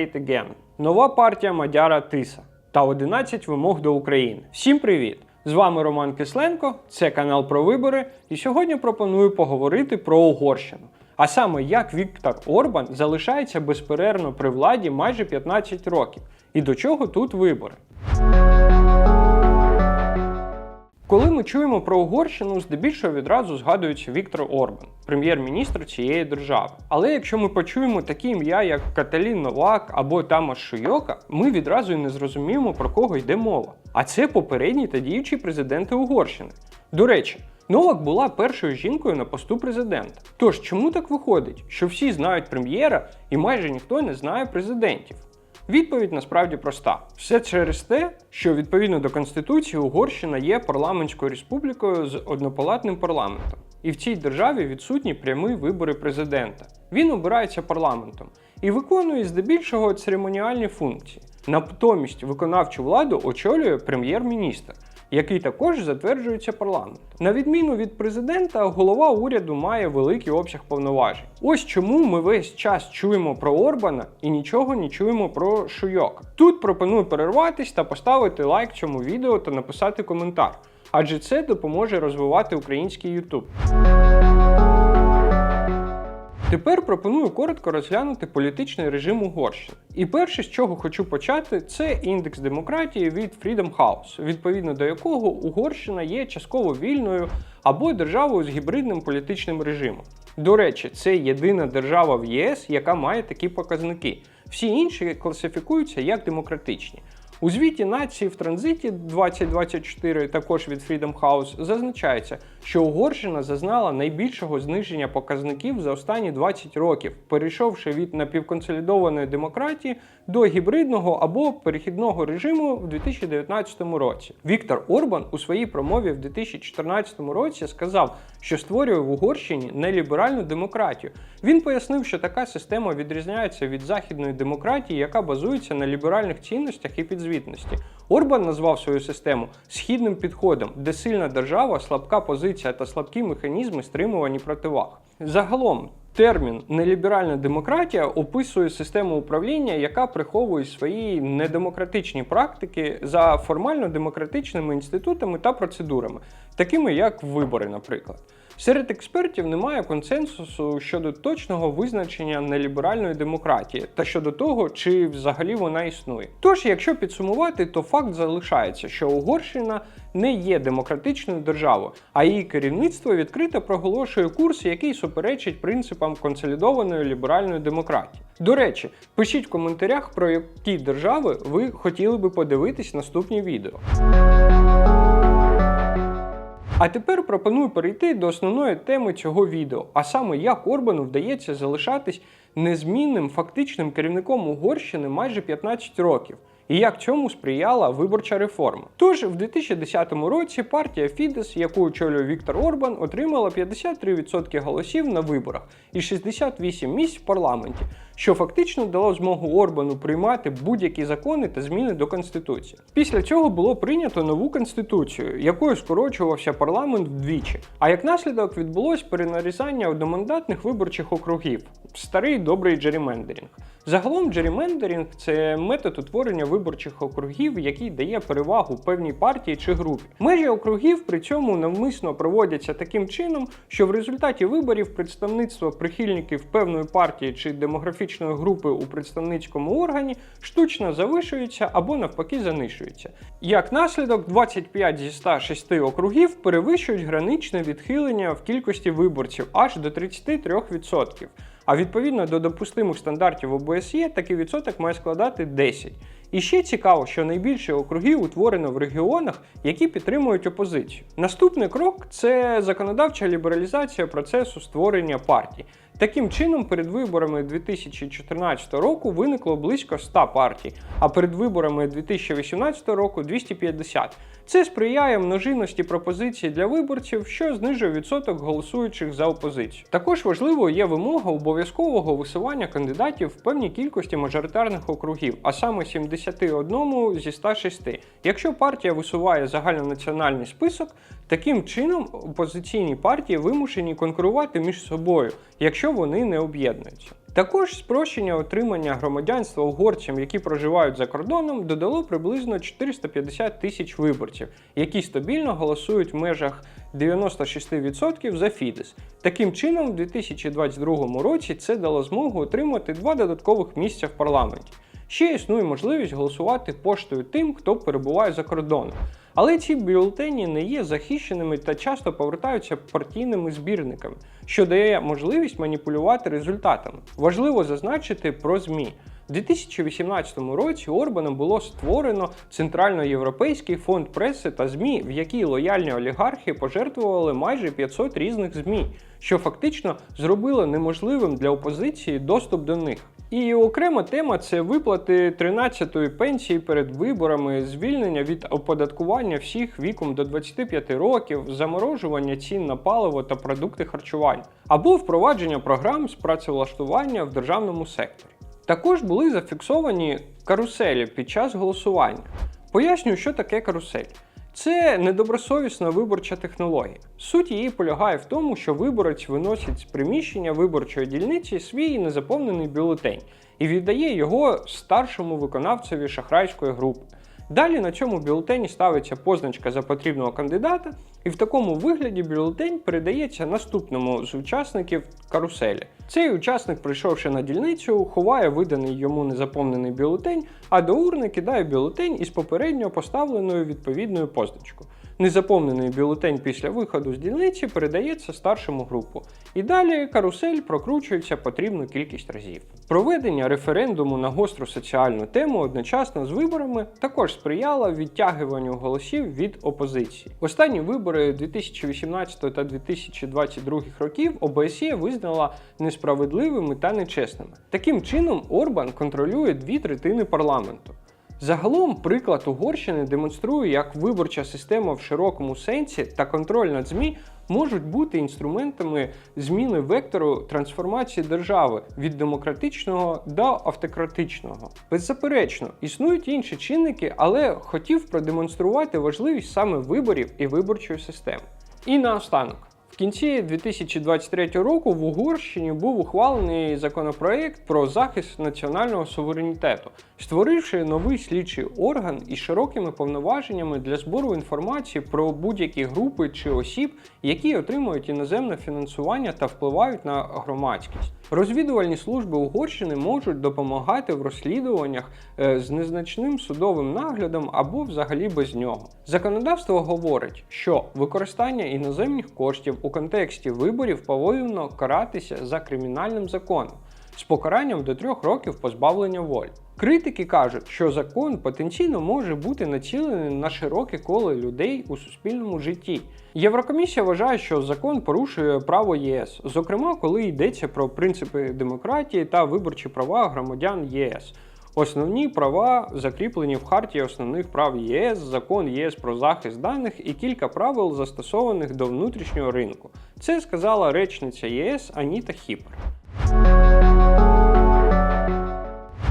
Straight Again, нова партія Мадяра Тиса та 11 вимог до України. Всім привіт! З вами Роман Кисленко, це канал про вибори, і сьогодні пропоную поговорити про Угорщину. А саме як Віктор Орбан залишається безперервно при владі майже 15 років. І до чого тут вибори? Коли ми чуємо про Угорщину, здебільшого відразу згадується Віктор Орбан, прем'єр-міністр цієї держави. Але якщо ми почуємо такі ім'я, як Каталін Новак або Тамас Шуйока, ми відразу і не зрозуміємо, про кого йде мова. А це попередні та діючі президенти Угорщини. До речі, Новак була першою жінкою на посту президента. Тож чому так виходить, що всі знають прем'єра і майже ніхто не знає президентів? Відповідь насправді проста: все через те, що відповідно до Конституції Угорщина є парламентською республікою з однопалатним парламентом, і в цій державі відсутні прямі вибори президента. Він обирається парламентом і виконує здебільшого церемоніальні функції. Натомість виконавчу владу очолює прем'єр-міністр який також затверджується парламентом. На відміну від президента, голова уряду має великий обсяг повноважень. Ось чому ми весь час чуємо про Орбана і нічого не чуємо про Шуйока. Тут пропоную перерватись та поставити лайк цьому відео та написати коментар, адже це допоможе розвивати український YouTube. Тепер пропоную коротко розглянути політичний режим Угорщини. І перше, з чого хочу почати, це індекс демократії від Freedom House, відповідно до якого Угорщина є частково вільною або державою з гібридним політичним режимом. До речі, це єдина держава в ЄС, яка має такі показники. Всі інші класифікуються як демократичні. У звіті нації в транзиті 2024, також від Freedom House, зазначається, що Угорщина зазнала найбільшого зниження показників за останні 20 років, перейшовши від напівконсолідованої демократії до гібридного або перехідного режиму в 2019 році. Віктор Орбан у своїй промові в 2014 році сказав, що створює в Угорщині неліберальну демократію. Він пояснив, що така система відрізняється від західної демократії, яка базується на ліберальних цінностях і підзвітності. Орбан назвав свою систему східним підходом, де сильна держава, слабка позиція та слабкі механізми стримувані противаг. Загалом. Термін неліберальна демократія описує систему управління, яка приховує свої недемократичні практики за формально демократичними інститутами та процедурами, такими як вибори, наприклад. Серед експертів немає консенсусу щодо точного визначення неліберальної демократії та щодо того, чи взагалі вона існує. Тож, якщо підсумувати, то факт залишається, що Угорщина не є демократичною державою, а її керівництво відкрито проголошує курс, який суперечить принципам консолідованої ліберальної демократії. До речі, пишіть в коментарях, про які держави ви хотіли би подивитись наступні відео. А тепер пропоную перейти до основної теми цього відео, а саме як Орбану вдається залишатись незмінним фактичним керівником Угорщини майже 15 років. І як цьому сприяла виборча реформа. Тож в 2010 році партія Фідес, яку очолює Віктор Орбан, отримала 53% голосів на виборах і 68 місць в парламенті, що фактично дало змогу Орбану приймати будь-які закони та зміни до конституції. Після цього було прийнято нову конституцію, якою скорочувався парламент вдвічі. А як наслідок відбулось перенарізання одномандатних виборчих округів старий добрий джерімендерінг. Загалом джерімендерінг це метод утворення виборчих округів, який дає перевагу певній партії чи групі. Межі округів при цьому навмисно проводяться таким чином, що в результаті виборів представництво прихильників певної партії чи демографічної групи у представницькому органі штучно завишується або навпаки занишується. Як наслідок, 25 зі 106 округів перевищують граничне відхилення в кількості виборців аж до 33%. А відповідно до допустимих стандартів ОБСЄ такий відсоток має складати 10. І ще цікаво, що найбільше округів утворено в регіонах, які підтримують опозицію. Наступний крок це законодавча лібералізація процесу створення партій. Таким чином, перед виборами 2014 року виникло близько 100 партій, а перед виборами 2018 року 250. Це сприяє множинності пропозицій для виборців, що знижує відсоток голосуючих за опозицію. Також важливою є вимога обов'язкового висування кандидатів в певній кількості мажоритарних округів, а саме 71 зі 106. Якщо партія висуває загальнонаціональний список, таким чином опозиційні партії вимушені конкурувати між собою, якщо вони не об'єднуються. Також спрощення отримання громадянства угорцям, які проживають за кордоном, додало приблизно 450 тисяч виборців, які стабільно голосують в межах 96% за Фідес. Таким чином, у 2022 році це дало змогу отримати два додаткових місця в парламенті. Ще існує можливість голосувати поштою тим, хто перебуває за кордоном. Але ці бюлетені не є захищеними та часто повертаються партійними збірниками, що дає можливість маніпулювати результатами. Важливо зазначити про ЗМІ. У 2018 році Орбаном було створено Центральноєвропейський фонд преси та ЗМІ, в який лояльні олігархи пожертвували майже 500 різних ЗМІ, що фактично зробило неможливим для опозиції доступ до них. І окрема тема це виплати 13-ї пенсії перед виборами, звільнення від оподаткування всіх віком до 25 років, заморожування цін на паливо та продукти харчування, або впровадження програм з працевлаштування в державному секторі. Також були зафіксовані каруселі під час голосування. Пояснюю, що таке карусель. Це недобросовісна виборча технологія. Суть її полягає в тому, що виборець виносить з приміщення виборчої дільниці свій незаповнений бюлетень і віддає його старшому виконавцеві шахрайської групи. Далі на цьому бюлетені ставиться позначка за потрібного кандидата, і в такому вигляді бюлетень передається наступному з учасників каруселі. Цей учасник, прийшовши на дільницю, ховає виданий йому незаповнений бюлетень, а до урни кидає бюлетень із попередньо поставленою відповідною позначкою. Незаповнений бюлетень після виходу з дільниці передається старшому групу. І далі карусель прокручується потрібну кількість разів. Проведення референдуму на гостру соціальну тему одночасно з виборами також сприяло відтягуванню голосів від опозиції. Останні вибори 2018 та 2022 років ОБСЄ визнала несправедливими та нечесними. Таким чином, Орбан контролює дві третини парламенту. Загалом, приклад Угорщини демонструє, як виборча система в широкому сенсі та контроль над ЗМІ можуть бути інструментами зміни вектору трансформації держави від демократичного до автократичного. Беззаперечно, існують інші чинники, але хотів продемонструвати важливість саме виборів і виборчої системи. І наостанок. Кінці 2023 року в Угорщині був ухвалений законопроект про захист національного суверенітету, створивши новий слідчий орган із широкими повноваженнями для збору інформації про будь-які групи чи осіб, які отримують іноземне фінансування та впливають на громадськість. Розвідувальні служби Угорщини можуть допомагати в розслідуваннях е, з незначним судовим наглядом або взагалі без нього. Законодавство говорить, що використання іноземних коштів у контексті виборів повинно каратися за кримінальним законом з покаранням до трьох років позбавлення волі. Критики кажуть, що закон потенційно може бути націлений на широке коло людей у суспільному житті. Єврокомісія вважає, що закон порушує право ЄС, зокрема, коли йдеться про принципи демократії та виборчі права громадян ЄС. Основні права закріплені в Харті основних прав ЄС, закон ЄС про захист даних і кілька правил, застосованих до внутрішнього ринку. Це сказала речниця ЄС Аніта Хіпер.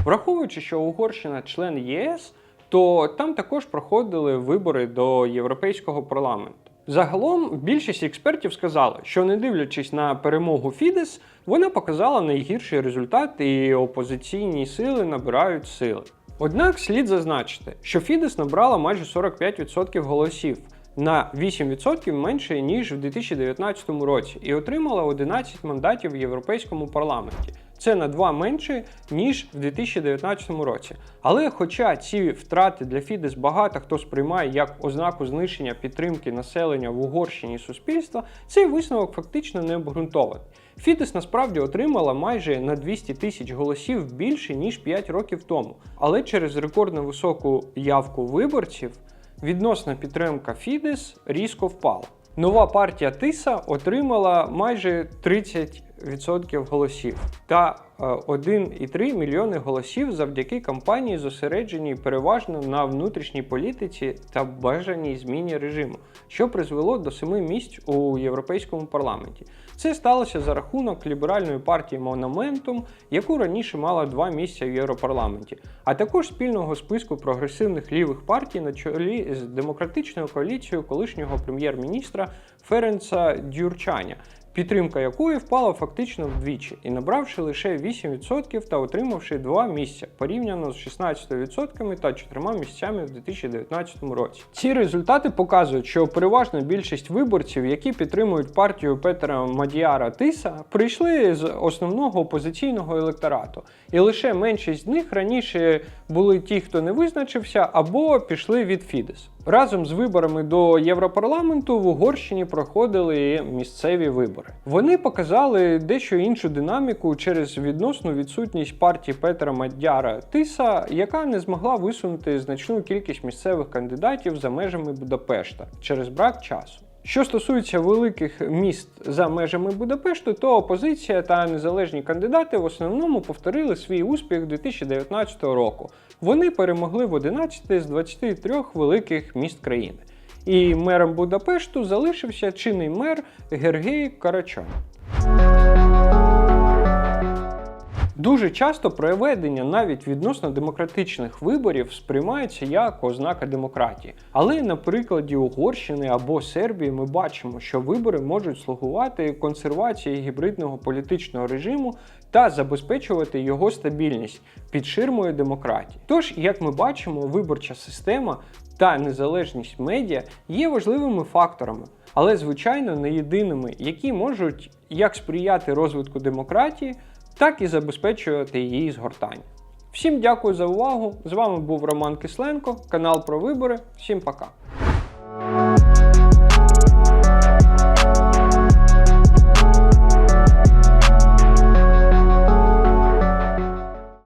Враховуючи, що Угорщина член ЄС, то там також проходили вибори до Європейського парламенту. Загалом більшість експертів сказали, що не дивлячись на перемогу Фідес, вона показала найгірший результат, і опозиційні сили набирають сили. Однак слід зазначити, що Фідес набрала майже 45% голосів на 8% менше ніж в 2019 році, і отримала 11 мандатів в Європейському парламенті. Це на 2 менше, ніж в 2019 році. Але хоча ці втрати для Фідес багато хто сприймає як ознаку знищення підтримки населення в Угорщині і суспільства, цей висновок фактично не обґрунтований. Фідес насправді отримала майже на 200 тисяч голосів більше ніж 5 років тому. Але через рекордно високу явку виборців відносна підтримка Фідес різко впала. Нова партія Тиса отримала майже 30% голосів та е, 1,3 мільйони голосів завдяки кампанії, зосередженій переважно на внутрішній політиці та бажаній зміні режиму, що призвело до семи місць у європейському парламенті. Це сталося за рахунок ліберальної партії Монументум, яку раніше мала два місця в Європарламенті, а також спільного списку прогресивних лівих партій на чолі з демократичною коаліцією колишнього прем'єр-міністра Ференца Дюрчаня підтримка якої впала фактично вдвічі і набравши лише 8% та отримавши два місця порівняно з 16% та 4 місцями в 2019 році. Ці результати показують, що переважна більшість виборців, які підтримують партію Петра Мадіара Тиса, прийшли з основного опозиційного електорату, і лише меншість з них раніше були ті, хто не визначився, або пішли від Фідес. Разом з виборами до Європарламенту в Угорщині проходили місцеві вибори. Вони показали дещо іншу динаміку через відносну відсутність партії Петра Мадяра Тиса, яка не змогла висунути значну кількість місцевих кандидатів за межами Будапешта через брак часу. Що стосується великих міст за межами Будапешту, то опозиція та незалежні кандидати в основному повторили свій успіх 2019 року. Вони перемогли в 11 з 23 великих міст країни. І мером Будапешту залишився чинний мер Гергей Карачан. Дуже часто проведення навіть відносно демократичних виборів сприймається як ознака демократії. Але на прикладі Угорщини або Сербії ми бачимо, що вибори можуть слугувати консервації гібридного політичного режиму та забезпечувати його стабільність під ширмою демократії. Тож, як ми бачимо, виборча система та незалежність медіа є важливими факторами, але звичайно не єдиними, які можуть як сприяти розвитку демократії так і забезпечувати її згортання. Всім дякую за увагу! З вами був Роман Кисленко, канал про вибори. Всім пока!